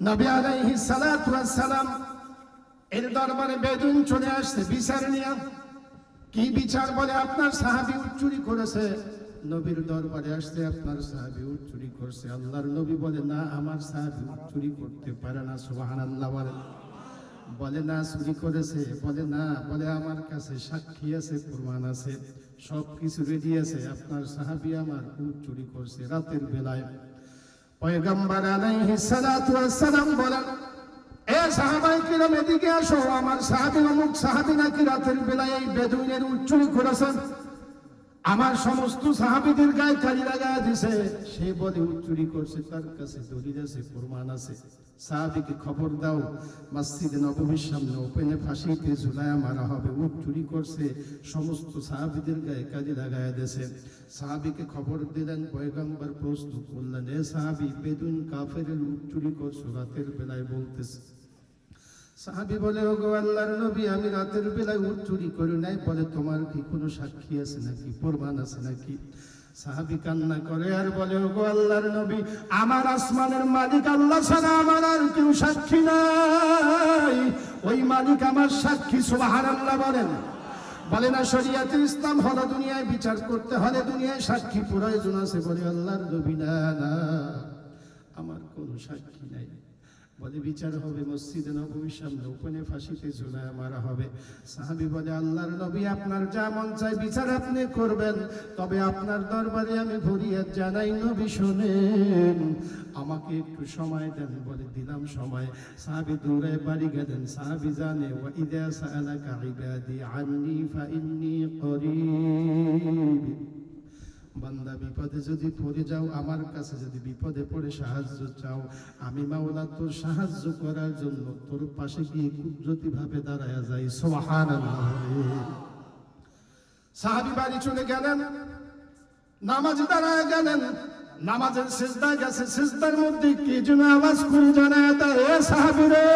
নবী আলাইহি সালাম এর দরবারে বেদুন চলে আসছে, বিচার নিয়ে। কি বিচার বলে আপনার সাহাবি চুরি করেছে? নবীর দরবারে আসছে, আপনার সাহাবি চুরি করছে। আল্লাহর নবী বলে, না, আমার সাহাবি চুরি করতে পারে না। সুবহানাল্লাহ বলে। বলে, না, চুরি করেছে। বলে, না, বলে, আমার কাছে সাক্ষী আছে, প্রমাণ আছে সব কিছু রেডি আছে। আপনার সাহাবি আমার উট চুরি করছে রাতের বেলায়। পয়গম্বর আলাইহিস সালাতু ওয়াস সালাম বলেন, এ সাহাবাই কিরাম, এদিকে আসো, আমার সাহাবি অমুক সাহাবি নাকি রাতের বেলায় এই বেদুইনের উচ্চুরি করেছেন আমার সমস্ত সাহাবিদের গায়ে কালি লাগায় দিছে। সে বলে চুরি করছে, তার কাছে দলিল আছে, প্রমাণ আছে। সাহাবিকে খবর দাও, মসজিদে নবমীর সামনে ওপেনে ফাঁসিতে ঝুলায়া মারা হবে। উট চুরি করছে, সমস্ত সাহাবিদের গায়ে কালি লাগায় দিছে। সাহাবিকে খবর দিলেন, পয়গম্বর প্রশ্ন করলেন, এ সাহাবি বেদুন কাফের উট চুরি করছ রাতের বেলায় বলতেছে। সাহাবি বলে ও গো আল্লাহর নবী, আমি রাতের বেলায় উট চুরি করি নাই। বলে, তোমার কি কোনো সাক্ষী আছে নাকি? প্রমাণ আছে নাকি? সাহাবি কান্না করে আর বলে ও গো আল্লাহর নবী, আমার আসমানের মালিক আল্লাহ ছাড়া আমার আর কেউ সাক্ষী নাই। ওই মালিক আমার সাক্ষী, সুবহানাল্লাহ বলেন। বলে, না শরিয়াতে ইসলাম হলো দুনিয়ায় বিচার করতে হলে দুনিয়ায় সাক্ষী প্রয়োজন আছে বলে আল্লাহর নবী, না না, আমার কোনো সাক্ষী নাই। বলে বিচার হবে, মসজিদে নবীর সামনে ওপেনে ফাঁসিতে ঝুলায় মারা হবে। সাহাবি বলে, আল্লাহর নবী আপনার যা মন চাই বিচার আপনি করবেন। তবে আপনার দরবারে আমি ফরিয়াদ জানাই, নবী শোনেন, আমাকে একটু সময় দেন বলে দিলাম সময়। সাহাবি দৌড়ে বাড়ি গেলেন, সাহাবি জানে, ওয়া ইদা সাআলাকা ইবাদি আন্নি ফাইন্নী করিব। বান্দা, বিপদে যদি পড়ে যাও, আমার কাছে যদি বিপদে পড়ে সাহায্য চাও, আমি মাওলা তোর সাহায্য করার জন্য তোর পাশে গিয়ে কুদরতি ভাবে দাঁড়ায় যাই। সুবহানাল্লাহ। সাহাবী বাড়ি চলে গেলেন, নামাজ দাঁড়ায় গেলেন, নামাজের সিজদা গেছে, সিজদার মধ্যে কি যেন আওয়াজ করে জানায় দেয়, এ সাহাবী রে।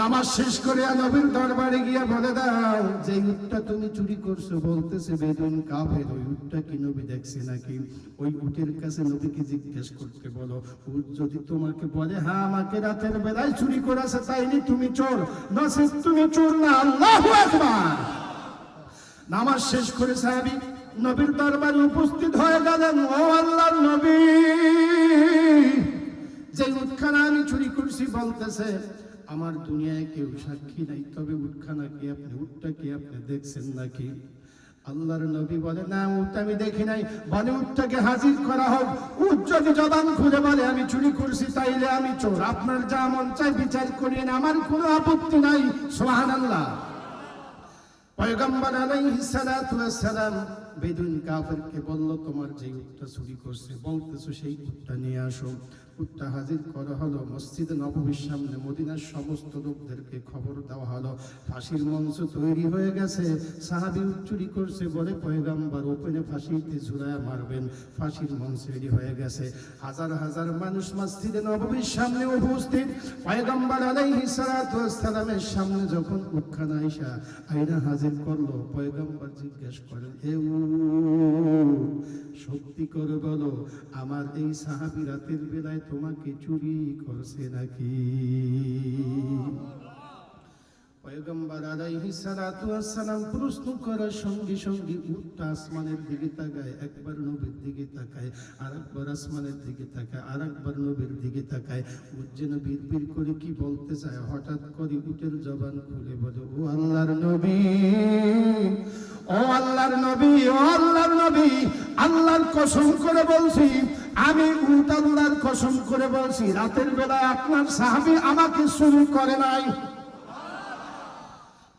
নামাজ শেষ করে নবীর দরবারে গিয়া বলে দাও, যে উটটা তুমি চুরি করছ, বলতেছে বেদুন কাফের, ওই উটটা কি নবী দেখছে নাকি? ওই উটের কাছে নবীকে জিজ্ঞেস করতে বলো, উট যদি তোমাকে বলে হ্যাঁ আমাকে রাতের বেলায় চুরি করেছে তাইনি তুমি চোর। নসিব তুমি চোর না, আল্লাহু আকবার! নামাজ শেষ করে সাহাবি নবীর দরবারে উপস্থিত হয়ে গেলেন, ও আল্লাহর নবী, যে উৎখানা আমি চুরি করছি, বলতেছে আমার দুনিয়ায় কেউ সাক্ষী নাই, তবে উৎখানা কি আপনি উঠটা কি আপনি দেখছেন নাকি? আল্লাহর নবী বলে, না উঠ আমি দেখি নাই। বলে উঠটাকে হাজির করা হোক। উঠ যদি জবান খুলে বলে, আমি চুরি করছি, তাইলে আমি চোর। আপনার যা মন চাই বিচার করিয়েন আমার কোনো আপত্তি নাই। সোহান আল্লাহ পয়গম্বর আলাইহিস সালাতু ওয়াস সালাম কাফেরকে বলল, তোমার যে উটটা চুরি করছে, বলতেছো সেই উটটা নিয়ে আসো। উটটা হাজির করা হলো। মসজিদ নবমীর সামনে মদিনার সমস্ত লোকদেরকে খবর দেওয়া হলো। ফাঁসির মঞ্চ তৈরি হয়ে গেছে। সাহাবি উট চুরি করছে বলে পয়গম্বর ওপেনে ফাঁসিতে ঝুলায় মারবেন। ফাঁসির মঞ্চ রেডি হয়ে গেছে। হাজার হাজার মানুষ মসজিদে নবমীর সামনে উপস্থিত। পয়গম্বর ওয়াস সালামের সামনে যখন উটখানা আইসা আইনা হাজির করল, পয়গাম্বার জিজ্ঞেস করেন, এ সত্যি করে বলো, আমার এই সাহাবি রাতের বেলায় তোমাকে চুরি করছে নাকি? করার সঙ্গে সঙ্গে দিকে দিকে তাকায় দিকে নবীর দিকে করে কি বলতে চায়? হঠাৎ করে উটের জবান খুলে বলে, ও আল্লাহর নবী, ও আল্লাহর নবী, ও আল্লাহর নবী, আল্লাহর কসম করে বলছি, আমি আল্লাহর কসম করে বলছি, রাতের বেলায় আপনার সাহাবী আমাকে শুরু করে নাই।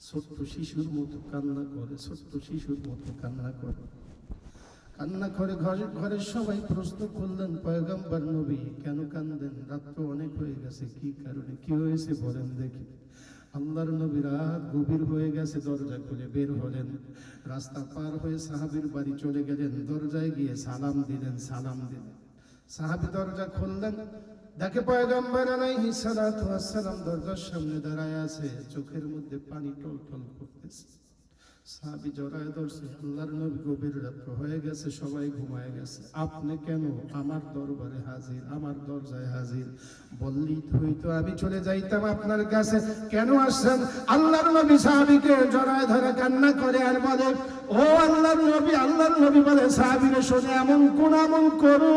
ছোট্ট শিশুর মতো কান্না করে, ছোট্ট শিশুর মতো কান্না করে। কান্না করে ঘরে ঘরের সবাই প্রশ্ন করলেন, পয়গম্বর নবী, কেন কান্দেন? রাত তো অনেক হয়ে গেছে, কি কারণে? কি হয়েছে বলেন দেখি। আল্লাহর নবী রাত গভীর হয়ে গেছে, দরজা খুলে বের হলেন। রাস্তা পার হয়ে সাহাবীর বাড়ি চলে গেলেন, দরজায় গিয়ে সালাম দিলেন সালাম দিলেন। সাহাবী দরজা খুললেন দেখে পয়গম্বর আলাইহিস সালাতু ওয়াস সালাম দরজার সামনে দাঁড়ায় আছে, চোখের মধ্যে পানি টলটল করতেছে। সাহাবী জড়ায় ধরছে, আল্লাহর নবী গভীর রাত্র হয়ে গেছে, সবাই ঘুমায় গেছে। আপনি কেন আমার দরবারে হাজির, আমার দরজায় হাজির? বললি হইতো আমি চলে যাইতাম আপনার কাছে, কেন আসছেন? আল্লাহর নবী সাহাবীকে জড়ায় ধরে কান্না করে আর বলে, ও আল্লাহর নবী আল্লাহর নবী বলে, সাহাবীরে শোনে, এমন কোন আমল করো।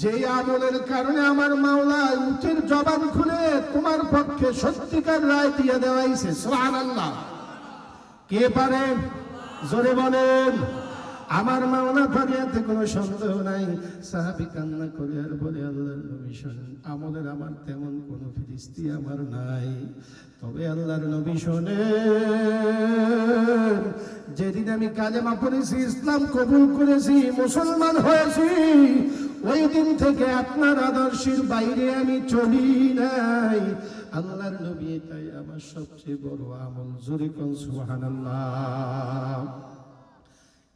যে আমলের কারণে আমার মাওলা উটের জবান খুলে তোমার পক্ষে সত্যিকার রায় দিয়ে দেওয়াইছে, সুবহানাল্লাহ। কে পারে? জোরে বলেন। আমার মাওলা ফারিয়াতে কোনো সন্দেহ নাই। সাহাবি কান্না করে আর বলে আল্লাহ নবী শোনেন, আমলের আমার তেমন কোনো ফিরিস্তি আমার নাই। তবে আল্লাহর নবী শোনেন, যেদিন আমি কালেমা পড়েছি, ইসলাম কবুল করেছি, মুসলমান হয়েছি ওই দিন থেকে আপনার আদর্শের বাইরে আমি চলি নাই। আল্লাহর নবী তাই আমার সবচেয়ে বড় আমল। জোরে কোন সুবহানাল্লাহ।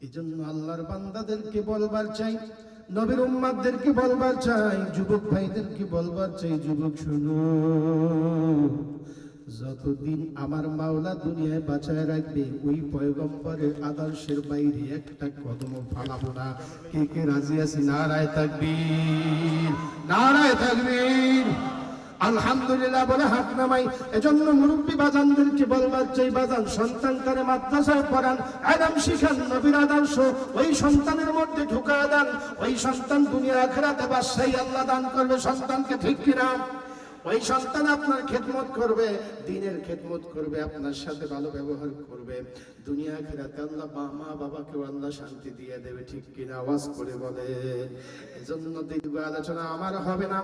এই জন্য আল্লাহর বান্দাদেরকে বলবার চাই, নবীর উম্মাদেরকে বলবার চাই, যুবক ভাইদেরকে বলবার চাই, যুবক শুনো। যতদিন আমার মাওলা দুনিয়ায় বাঁচায় রাখবে, ওই পয়গম্বরের আদর্শের বাইরে একটা কদম ফালাবো না। কে কে রাজি আছি? নারায় থাকবীর নারায় থাকবীর আলহামদুলিল্লাহ বলে হাত নামাই। এজন্য মুরব্বী বাজানদেরকে বলবার চাই, বাজান, সন্তান তারে মাদ্রাসায় পড়ান, আদম শিখান, নবীর আদর্শ। ওই সন্তানের মধ্যে ঢুকা দেন। ওই সন্তান দুনিয়া আখেরাতে বাদশাহী আল্লাহ দান করবে, সন্তানকে ঠিক কিনা? ওই সন্তান আপনার খেদমত করবে, দিনের খেদমত করবে, আপনার সাথে ভালো ব্যবহার করবে। দুনিয়া খেরাতে আল্লাহ বা মা বাবাকেও আল্লাহ শান্তি দিয়ে দেবে, ঠিক কিনা? আওয়াজ করে বলে, এজন্য দীর্ঘ আলোচনা আমার হবে না।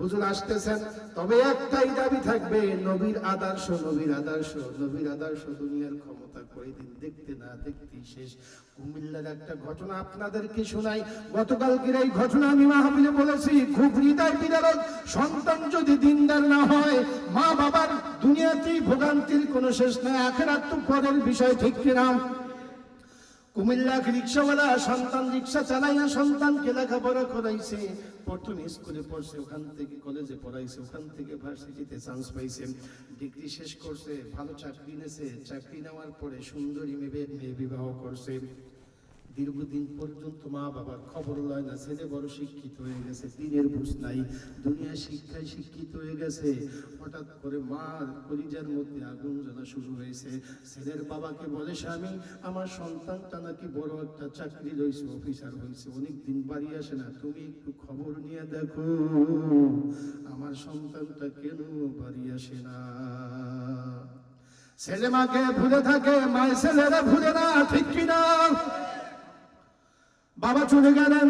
হুজুর আসতেছেন, তবে একটাই দাবি থাকবে, নবীর আদর্শ নবীর আদর্শ নবীর আদর্শ দুনিয়ার ক্ষমতা করে দিন, দেখতে না দেখতেই শেষ। কুমিল্লার একটা ঘটনা আপনাদেরকে শোনাই, গতকালকের এই ঘটনা আমি মাহফিলে বলেছি খুব হৃদয় বিদারক সন্তান যদি দিনদার না হয় মা বাবার দুনিয়াতেই ভোগান্তির কোনো শেষ নাই, আখেরাত তো পরের বিষয়, ঠিক কিনা? কুমিল্লা রিক্সাওয়ালা সন্তান রিক্সা চালাইয়া সন্তানকে লেখাপড়া করাইছে, প্রথমে স্কুলে পড়ছে, ওখান থেকে কলেজে পড়াইছে, ওখান থেকে ভার্সিটিতে চান্স পাইছে। ডিগ্রি শেষ করছে, ভালো চাকরি নিয়েছে চাকরি নেওয়ার পরে সুন্দরী মেয়ে মেয়ে বিবাহ করছে। দীর্ঘদিন পর্যন্ত মা বাবার খবর লয় না, ছেলে বড় শিক্ষিত হয়ে গেছে, দিনের বুঝ নাই, দুনিয়া শিক্ষায় শিক্ষিত হয়ে গেছে। হঠাৎ করে মার পরিজার মধ্যে আগুন জ্বলা শুরু হয়েছে। ছেলের বাবাকে বলে, স্বামী, আমার সন্তানটা নাকি বড় একটা চাকরি রয়েছে অফিসার হয়েছে অনেকদিন বাড়ি আসে না, তুমি একটু খবর নিয়ে দেখো। আমার সন্তানটা কেন বাড়ি আসে না? ছেলে মাকে ভুলে থাকে মায় ছেলেরা ভুলে না, ঠিক কিনা? বাবা চলে গেলেন।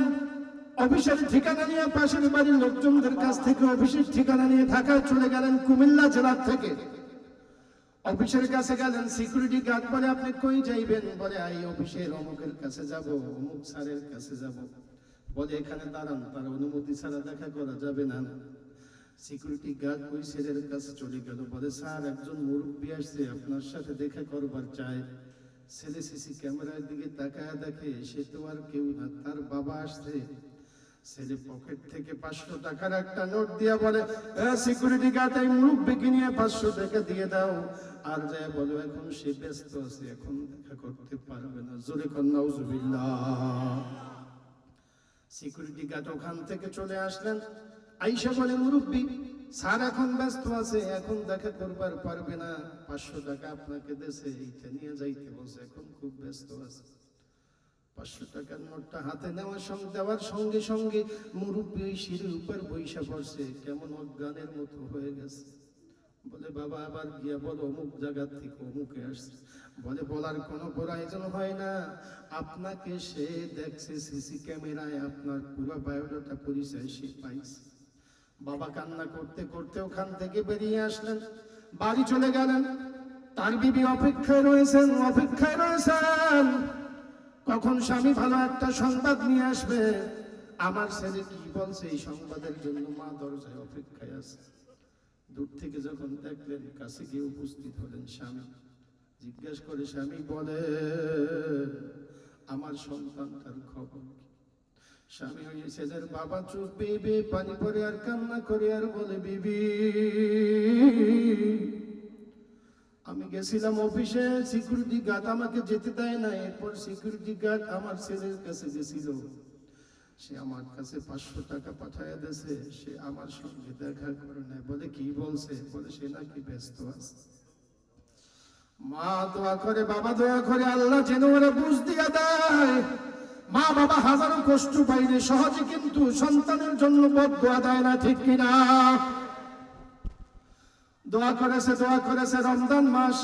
অফিসের ঠিকানা নিয়ে, পাশের বাড়ির লোকজনদের কাছ থেকে অফিসের ঠিকানা নিয়ে ঢাকায় চলে গেলেন কুমিল্লা জেলার থেকে। অফিসের কাছে গেলেন সিকিউরিটি গার্ড বলে, আপনি কই যাইবেন? বলে এই অফিসের অমুকের কাছে যাব, অমুক স্যারের কাছে যাব। বলে, এখানে দাঁড়ান, তার অনুমতি ছাড়া দেখা করা যাবে না। সিকিউরিটি গার্ড ওই ছেলের কাছে চলে গেল। বলে, স্যার, একজন মুরব্বী আসছে, আপনার সাথে দেখা করবার চায় ছেলে সিসি ক্যামেরার দিকে তাকায় দেখে সে তো আর কেউ না, তার বাবা আসছে। ছেলে পকেট থেকে পাঁচশো টাকার একটা নোট দিয়া বলে সিকিউরিটি গার্ড এই মুরব্বীকে নিয়ে পাঁচশো টাকা দিয়ে দাও। আর যায় বলো, এখন সে ব্যস্ত আছে, এখন দেখা করতে পারবে না। জোরে কন্যা সিকিউরিটি গার্ড ওখান থেকে চলে আসলেন। আইসা বলে, মুরব্বী স্যার এখন ব্যস্ত আছে, এখন দেখা করবার পারবে না। পাঁচশো টাকা আপনাকে দেশে এইটা নিয়ে যাইতে বলছে এখন খুব ব্যস্ত আছে। পাঁচশো টাকার নোটটা হাতে নেওয়ার সঙ্গে দেওয়ার সঙ্গে সঙ্গে মুরব্বী সিঁড়ির উপর বৈশা পড়ছে, কেমন অজ্ঞানের মতো হয়ে গেছে। বলে, বাবা, আবার গিয়া বলো, অমুক জায়গার থেকে অমুকে আসছে। বলে, বলার কোনো প্রয়োজন হয় না। আপনাকে সে দেখছে, সিসি ক্যামেরায় আপনার পুরো বায়োডাটা পরিচয় সে পাইছে। বাবা কান্না করতে করতে ওখান থেকে বেরিয়ে আসলেন। বাড়ি চলে গেলেন। তার বিবি অপেক্ষায় রয়েছেন অপেক্ষায় রয়েছেন। কখন স্বামী ভালো একটা সংবাদ নিয়ে আসবে? আমার ছেলে কি বলছে এই সংবাদের জন্য? মা দরজায় অপেক্ষায় আছে। দূর থেকে যখন দেখলেন, কাছে গিয়ে উপস্থিত হলেন স্বামী। জিজ্ঞেস করে, স্বামী বলে আমার সন্তানটার খবর কি? স্বামী ওই ছেলের বাবা চোখ বেয়ে বেয়ে পানি পরে আর কান্না করে আর বলে, বিবি, আমি গেছিলাম অফিসে সিকিউরিটি গার্ড আমাকে যেতে দেয় না। এরপর সিকিউরিটি গার্ড আমার ছেলের কাছে গেছিল। সে আমার কাছে পাঁচশো টাকা পাঠায় দিয়েছে। সে আমার সঙ্গে দেখা করে নেয়। বলে, কি বলছে? বলে, সে নাকি ব্যস্ত আছে। মা দোয়া করে, বাবা দোয়া করে, আল্লাহ যেন ওরা বুঝ দিয়া দেয়। মা বাবা হাজারো কষ্ট পাইলে সহজে কিন্তু সন্তানের জন্য বদ দোয়া দেয় না, ঠিক কিনা? দোয়া করেছে দোয়া করেছে রমজান মাস।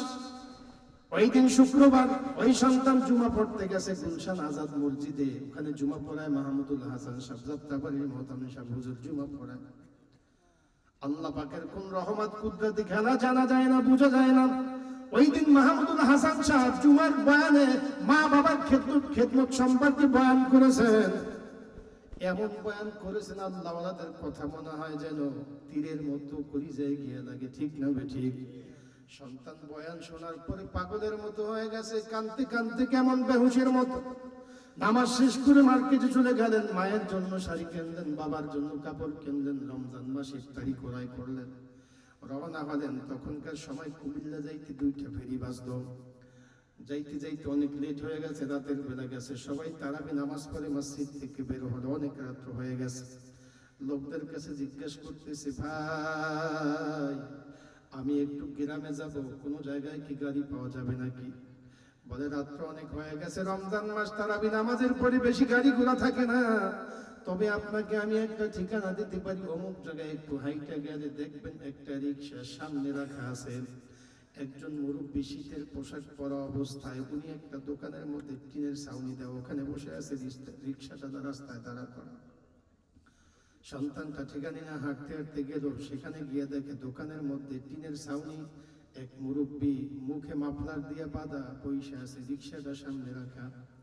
ওই দিন শুক্রবার, ওই সন্তান জুমা পড়তে গেছে গুলশান আজাদ মসজিদে। ওখানে জুমা পড়ায় মাহমুদুল হাসান সাহেব যাত্রাবাড়ির মহতামি সাহেব হুজুর জুমা পড়ায়। আল্লাহ পাকের কোন রহমত, কুদরতি খেলা জানা যায় না, বোঝা যায় না। ওই দিন মাহমুদুল হাসান সাহেব জুমার বয়ানে মা বাবার খেদমত সম্পর্কে বয়ান করেছেন। এমন বয়ান করেছেন আল্লাহওয়ালাদের কথা মনে হয় যেন তীরের মতো করি যায় গিয়ে লাগে, ঠিক না ঠিক? সন্তান বয়ান শোনার পরে পাগলের মতো হয়ে গেছে, কানতে কানতে কেমন বেহুশের মতো। নামাজ শেষ করে মার্কেটে চলে গেলেন, মায়ের জন্য শাড়ি কিনলেন, বাবার জন্য কাপড় কিনলেন, রমজান মাস ইফতারি করাই করলেন। রওনা হলেন তখনকার সময় কুমিল্লা যাইতে দুইটা ফেরি বাজল যাইতে যাইতে অনেক লেট হয়ে গেছে, রাতের বেলা গেছে। সবাই তারাবি নামাজ পড়ে মসজিদ থেকে বের হলো। অনেক রাত্র হয়ে গেছে। লোকদের কাছে জিজ্ঞেস করতেছে, ভাই, আমি একটু গ্রামে যাব, কোনো জায়গায় কি গাড়ি পাওয়া যাবে নাকি? বলে, রাত্র অনেক হয়ে গেছে। রমজান মাস তারাবি নামাজের পরে বেশি গাড়ি ঘোড়া থাকে না। তবে আপনাকে আমি একটা ঠিকানা দিতে পারি। অমুক জায়গায় একটু হাইটা গেলে দেখবেন একটা রিক্সা সামনে রাখা আছে। একজন মুরব্বী শীতের পোশাক পরা অবস্থায় উনি একটা দোকানের মধ্যে টিনের ছাউনি দেওয়া ওখানে বসে আছে রিক্সা- রিক্সাটা রাস্তায় দাঁড়া করা। সন্তানটা ঠিকানে না, হাঁটতে হাঁটতে গেল। সেখানে গিয়ে দেখে দোকানের মধ্যে টিনের ছাউনি, এক মুরব্বী মুখে মাফলার দিয়ে বাঁধা পয়সা আছে রিক্সাটা সামনে রাখা।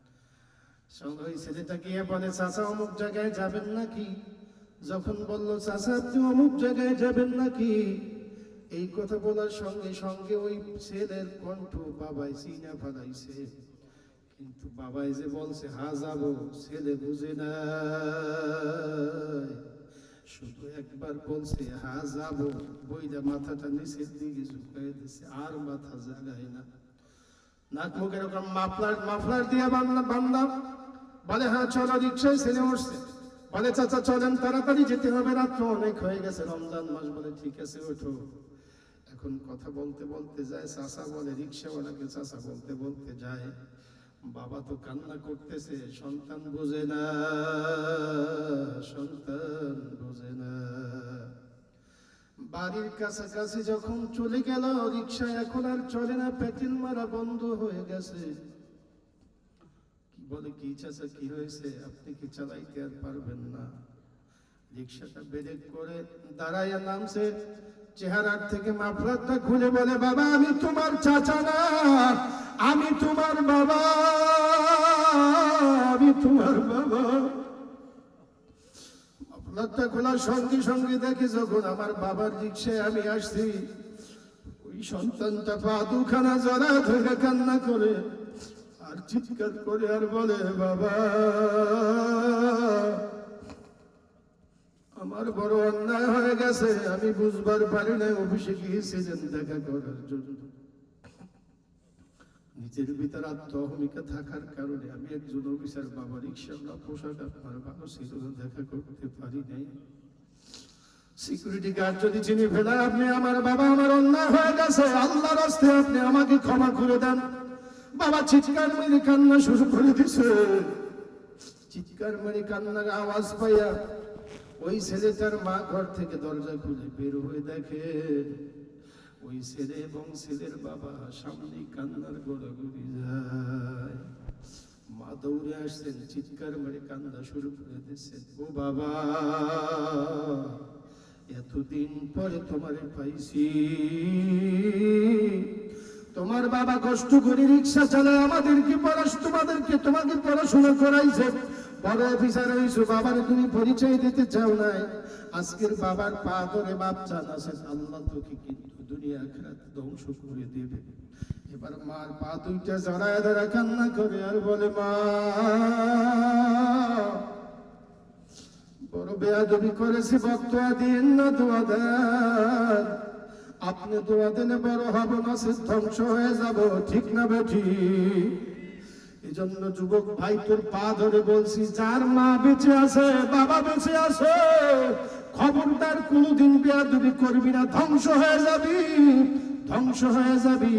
সঙ্গে ওই ছেলেটা গিয়ে বলে চাচা অমুক জায়গায় যাবেন নাকি? যখন বলল, চাচা, আপনি অমুক জায়গায় যাবেন নাকি? এই কথা বলার সঙ্গে সঙ্গে ওই ছেলের কণ্ঠ বাবাই চিনা ফেলাইছে। কিন্তু বাবাই যে বলছে, হা, যাব, ছেলে বুঝে না। শুধু একবার বলছে, হা, যাব। বইটা মাথাটা নিচের দিকে ঝুঁকাই দিছে, আর মাথা জাগায় না। নাক মুখ এরকম মাফলার মাফলার দিয়ে বান্ধা বান্ধা বলে হ্যাঁ চলো রিক্সায় ছেলে উঠছে। বলে, চাচা, চলেন, তাড়াতাড়ি যেতে হবে, রাত্র অনেক হয়ে গেছে, রমজান মাস। বলে, ঠিক আছে, ওঠো। এখন কথা বলতে বলতে যায়, চাচা বলে, রিক্সাওয়ালাকে চাচা বলতে বলতে যায়, বাবা তো কান্না করতেছে, সন্তান বোঝে না, সন্তান বোঝে না। বাড়ির কাছাকাছি যখন চলে গেল রিক্সা এখন আর চলে না পেট্রোল মারা বন্ধ হয়ে গেছে। বলে, কি চাচা, কি হয়েছে? আপনি কি চালাইতে আর পারবেন না? রিক্সাটা ব্রেক করে দাঁড়াইয়া নামছে। চেহারার থেকে মাফলারটা খুলে বলে, বাবা, আমি তোমার চাচা না। আমি তোমার বাবা। আমি তোমার বাবা। মাফলারটা খোলার সঙ্গে সঙ্গে দেখি যখন আমার বাবার রিক্সায় আমি আসছি, ওই সন্তানটা পা দুখানা জড়া ধরে কান্না করে। আর চিৎকার করে আর বলে, বাবা, আমার বড় অন্যায় হয়ে গেছে, আমি বুঝবার পারি না অফিসে গিয়েছিলেন দেখা করার জন্য। নিজের ভিতর আত্মহমিকা থাকার কারণে আমি একজন অফিসার, বাবা রিক্সাওয়ালা পোশাক আপনার ভালো ছিল দেখা করতে পারি নাই। সিকিউরিটি গার্ড যদি চিনি ফেলে আপনি আমার বাবা, আমার অন্যায় হয়ে গেছে। আল্লাহর রাস্তে আপনি আমাকে ক্ষমা করে দেন। বাবা চিৎকার মেরে কান্না শুরু করে দিছে। চিৎকার মেরে কান্নার আওয়াজ পাইয়া ওই ছেলেটার মা ঘর থেকে দরজা খুলে বের হয়ে দেখে, ওই ছেলে এবং ছেলের বাবা সামনে কান্নার গোড়াগুড়ি যায়। মা দৌড়ে আসছেন, চিৎকার মেরে কান্না শুরু করে দিচ্ছেন। ও বাবা, এতদিন পরে তোমারে পাইছি। তোমার বাবা কষ্ট করে রিক্সা চালায়, আমাদেরকে পড়াশ তোমাদেরকে তোমাকে পড়াশোনা করাইছে। বড় অফিসার হয়েছো বাবার তুমি পরিচয় দিতে চাও নাই। আজকের বাবার পা ধরে বাপ চান আছেন আল্লাহ তোকে কিন্তু দুনিয়া খেলা ধ্বংস করে দেবে। এবার মার পা দুইটা জড়ায় ধরা কান্না করে আর বলে, মা, বড় বেয়াদবি করেছে, বক্তোয়া দিন না দোয়া দেন। আপনি দোয়া দিলে বড় হব না ধ্বংস হয়ে যাব। ঠিক না বেঠি এই জন্য যুবক ভাই, তোর পা ধরে বলছি, যার মা বেঁচে আছে, বাবা বেঁচে আছে, খবরদার কোনোদিন বেয়াদবি করবি না, ধ্বংস হয়ে যাবি, ধ্বংস হয়ে যাবি।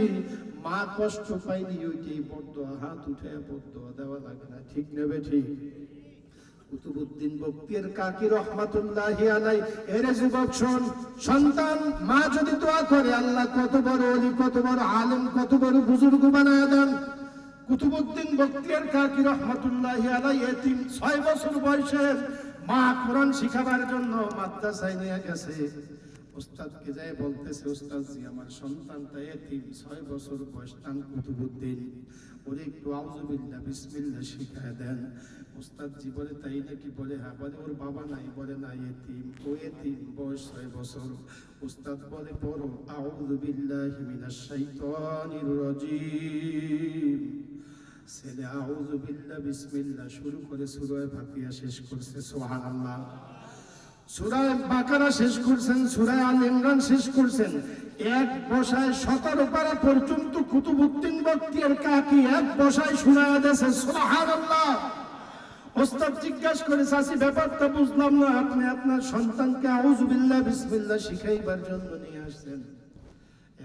মা কষ্ট পাইনি ওইটাই বড্ড হাত উঠে বড্ড দেওয়া লাগে না, ঠিক নেবে ঠিক কুতুবুদ্দিন কাকি রহমাতুল্লাহ আলাই এর যুবক, শোন, সন্তান, মা যদি করে, আল্লাহ কত বড় অলি কত বড় কত বড় বুজুর্গ বানায় দেন। কুতুবুদ্দিন বক্তিয়ার কাকি রহমাতুল্লাহ আলাই এতিম ছয় বছর বয়সের মা কোরআন শিখাবার জন্য মাদ্রাসায় নিয়ে গেছে। উস্তাদকে যায় বলতেছে আমার সন্তানটা এতিম, ছয় বছর বয়স নাম কুতুবুদ্দিন ওরে একটু আউজুবিল্লা বিসমিল্লা শিখায় দেন। উস্তাদ জি বলে তাই নাকি বলে হ্যাঁ বলে ওর বাবা নাই, বলে না, এতিম, ও এতিম বয়স ছয় বছর। উস্তাদ বলে, পড়ো আউযু বিল্লাহি মিনাশ শাইতানির রাজিম। ছেলে আউযু বিসমিল্লা শুরু করে সূরা ফাতিহা শেষ করছে, সুবহানাল্লাহ। সুরায় বাকারা শেষ করছেন, সুরায় আল ইমরান শেষ করছেন। এক বসায় সতেরো পারা পর্যন্ত কুতুবুদ্দিন বক্তিয়ার কাকি এক বসায় শোনায় দেশে ওস্তাদ জিজ্ঞাসা করে চাষি ব্যাপারটা বুঝলাম না। আপনি আপনার সন্তানকে শিখাইবার জন্য নিয়ে আসছেন।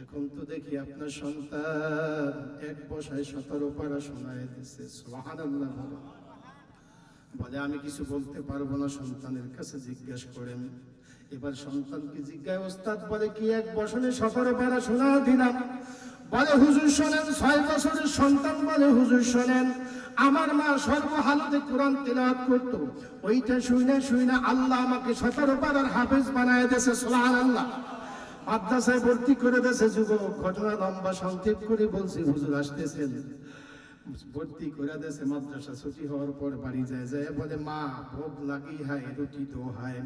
এখন তো দেখি আপনার সন্তান এক বসায় সতেরো পারা শোনায় দিচ্ছে বলো। বলে, আমি কিছু বলতে পারব না সন্তানের কাছে। জিজ্ঞেস করেন এবার সন্তানকে জিজ্ঞাসা ওস্তাদ, বলে কি এক বছরে সতেরো পারা শোনা দিলাম? বলে, হুজুর শোনেন, ছয় বছরের সন্তান বলে, হুজুর শোনেন, আমার মা সর্বহালতে কোরআন তেলাওয়াত করত। ওইটা শুনে শুনে আল্লাহ আমাকে সতেরো পারার হাফেজ বানায় দেশে সোহান আল্লাহ মাদ্রাসায় ভর্তি করে দেশে যুবক। ঘটনা লম্বা সংক্ষেপ করে বলছি, হুজুর আসতেছেন। ভর্তি করে দেশে মাদ্রাসা ছুটি হওয়ার পর বাড়ি যায় যায় বলে, মা, ভোগ লাগি হায়, রুটি তো হায়।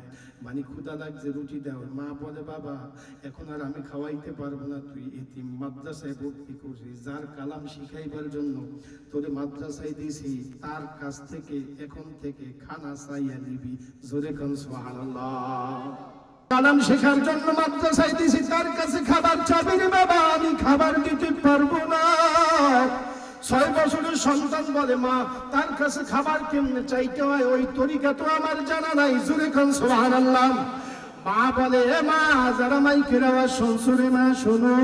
মানে ক্ষুদা লাগছে, রুটি দাও। মা বলে, বাবা, এখন আর আমি খাওয়াইতে পারব না, তুই এতিম মাদ্রাসায় ভর্তি করছিস। যার কালাম শিখাইবার জন্য তোরে মাদ্রাসায় দিছি, তার কাছ থেকে, এখন থেকে খানা চাইয়া নিবি। জোরে কান, সুবহানাল্লাহ। কালাম শেখার জন্য মাদ্রাসায় দিছি, তার কাছে খাবার চাবি বাবা, আমি খাবার দিতে পারব না। ছয় বছরের সন্তান বলে, মা, তার কাছে খাবার কেমনে চাইতে হয়? ওই তরিকা তো আমার জানা নাই। জুরে খান সোহান আল্লাহ মা বলে, এ মা, যারা মাই আওয়াজ শুনছো রে মা, শোনো।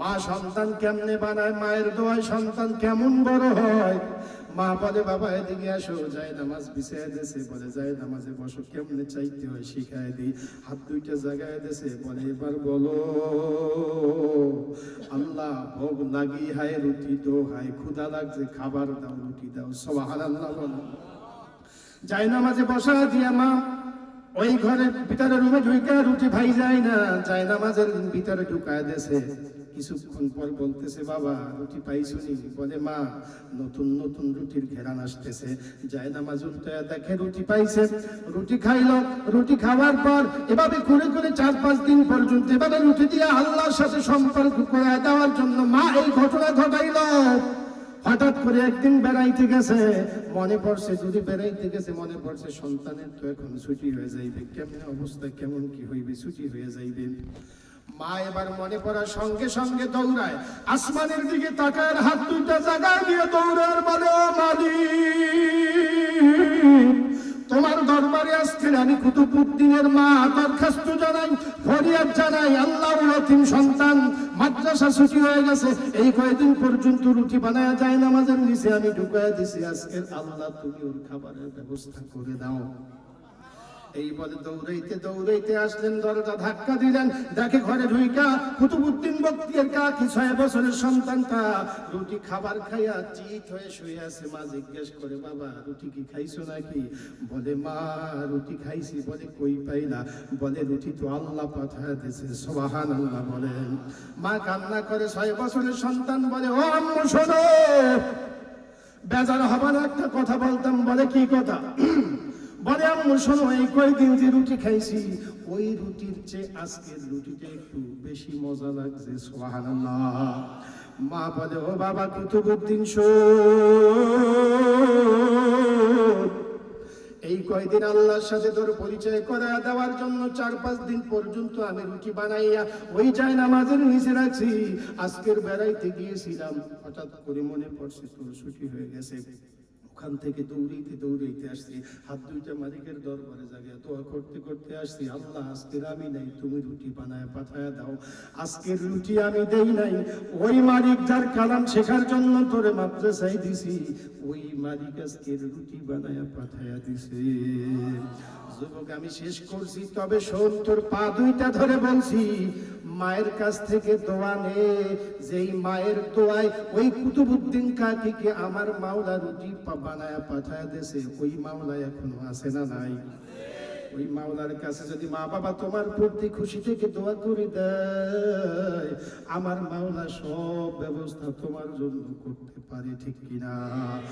মা সন্তান কেমনে বানায়? মায়ের দোয়ায় সন্তান কেমন বড় হয়? মা বলে বাবা এদিকে আসো, যাই নামাজ বিছায় দেছে বলে যাই নামাজে বসো, কেমনে চাইতে হয় শিখায় দিই। হাত দুইটা জায়গায় দেছে বলে এবার বলো, আল্লাহ ভোগ লাগি হায়, রুটি দো হায় ক্ষুদা লাগছে, খাবার দাও, রুটি দাও সব আল্লাহ বলো। যাই নামাজে বসা দিয়া মা, ওই ঘরের ভিতরে রুমে ঢুকে রুটি ভাই যায় না, যাই নামাজের ভিতরে ঢুকায় দেছে কিছুক্ষণ পর বলতেছে, বাবা, রুটি পাইছো নি বলে, মা, নতুন নতুন রুটির ঘেরান আসতেছে। যায় নামাজ উল্টায় দেখে রুটি পাইছে। রুটি খাইলো। রুটি খাওয়ার পর এভাবে ঘুরে ঘুরে চার পাঁচ দিন পর্যন্ত এভাবে রুটি দিয়ে আল্লাহর সাথে সম্পর্ক করে দেওয়ার জন্য মা এই ঘটনা ঘটাইলো। হঠাৎ করে একদিন বেড়াইতে গেছে। মনে পড়ছে, যদি বেড়াইতে গেছে, মনে পড়ছে সন্তানের তো এখন ছুটি হয়ে যাইবে। কেমন অবস্থা, কেমন কি হইবে, ছুটি হয়ে যাইবে। মা এবার মনে পড়ার সঙ্গে সঙ্গে দৌড়ায়। আসমানের দিকে তাকার হাত দুইটা জায়গায় দিয়ে দৌড়ার বলে, ও মালিক, তোমার দরবারে আজকে আমি কুতুবুদ্দিনের মা দরখাস্ত জানাই, ফরিয়াদ জানাই আল্লাহ রহিম সন্তান, মাদ্রাসা ছুটি হয়ে গেছে, এই কয়েকদিন পর্যন্ত রুটি বানায় যায় না নামাজের নিচে আমি ঢুকায় দিছি, আজকের আল্লাহ তুমি ওর খাবারের ব্যবস্থা করে দাও। এই বলে দৌড়াইতে দৌড়াইতে আসলেন, দরজা ধাক্কা দিলেন, দেখে ঘরে ঢুইকা কুতুবুদ্দিন বক্তিয়ার কাকি ছয় বছরের সন্তানটা রুটি খাবার খাইয়া চিত হয়ে শুয়ে আছে। মা জিজ্ঞেস করে, বাবা, রুটি কি খাইছো নাকি? বলে, মা, রুটি খাইছি। বলে, কই পাই না বলে, রুটি তো আল্লাহ পাঠায় দিয়েছে সোবাহান আল্লাহ বলেন। মা কান্না করে, ছয় বছরের সন্তান? বলে, ও আম্মু, শোনো। বেজার হবার একটা কথা বলতাম, বলে, কি কথা? বলে আম্মু শোনো এই কয়েকদিন যে রুটি খাইছি, ওই রুটির চেয়ে আজকের রুটিটা একটু বেশি মজা লাগছে, সুবহানাল্লাহ। মা বলে, ও বাবা কুতুবুদ্দিন শোন। এই কয়দিন আল্লাহর সাথে তোর পরিচয় করা দেওয়ার জন্য চার পাঁচ দিন পর্যন্ত আমি রুটি বানাইয়া ওই চাই নামাজের নিচে রাখছি। আজকের বেড়াইতে গিয়েছিলাম, হঠাৎ করে মনে পড়ছে তোর ছুটি হয়ে গেছে। ওখান থেকে দৌড়িতে দৌড়াইতে আসছি। হাত দুইটা মালিকের দরবারে জাগিয়া দোয়া করতে করতে আসছি, আল্লাহ, আজকের আমি নাই, তুমি রুটি বানায় পাঠায় দাও। আজকের রুটি আমি দেই নাই। ওই মালিক যার কালাম শেখার জন্য তোরে মাদ্রাসায় দিছি, ওই মালিক আজকের রুটি বানায় পাঠায় দিছে। যুবক, আমি শেষ করছি, তবে শোন পা দুইটা ধরে বলছি, মায়ের কাছ থেকে দোয়া নে। যেই মায়ের দোয়ায় ওই কুতুবুদ্দিন কাকিকে আমার মাওলা রুটি বানায় পাঠায় দেছে ওই মাওলা এখনও আছে না নাই? ওই মাওলার কাছে যদি মা বাবা তোমার প্রতি খুশি থেকে দোয়া করে দেয়, আমার মাওলা সব ব্যবস্থা তোমার জন্য করতে পারে, ঠিক কিনা?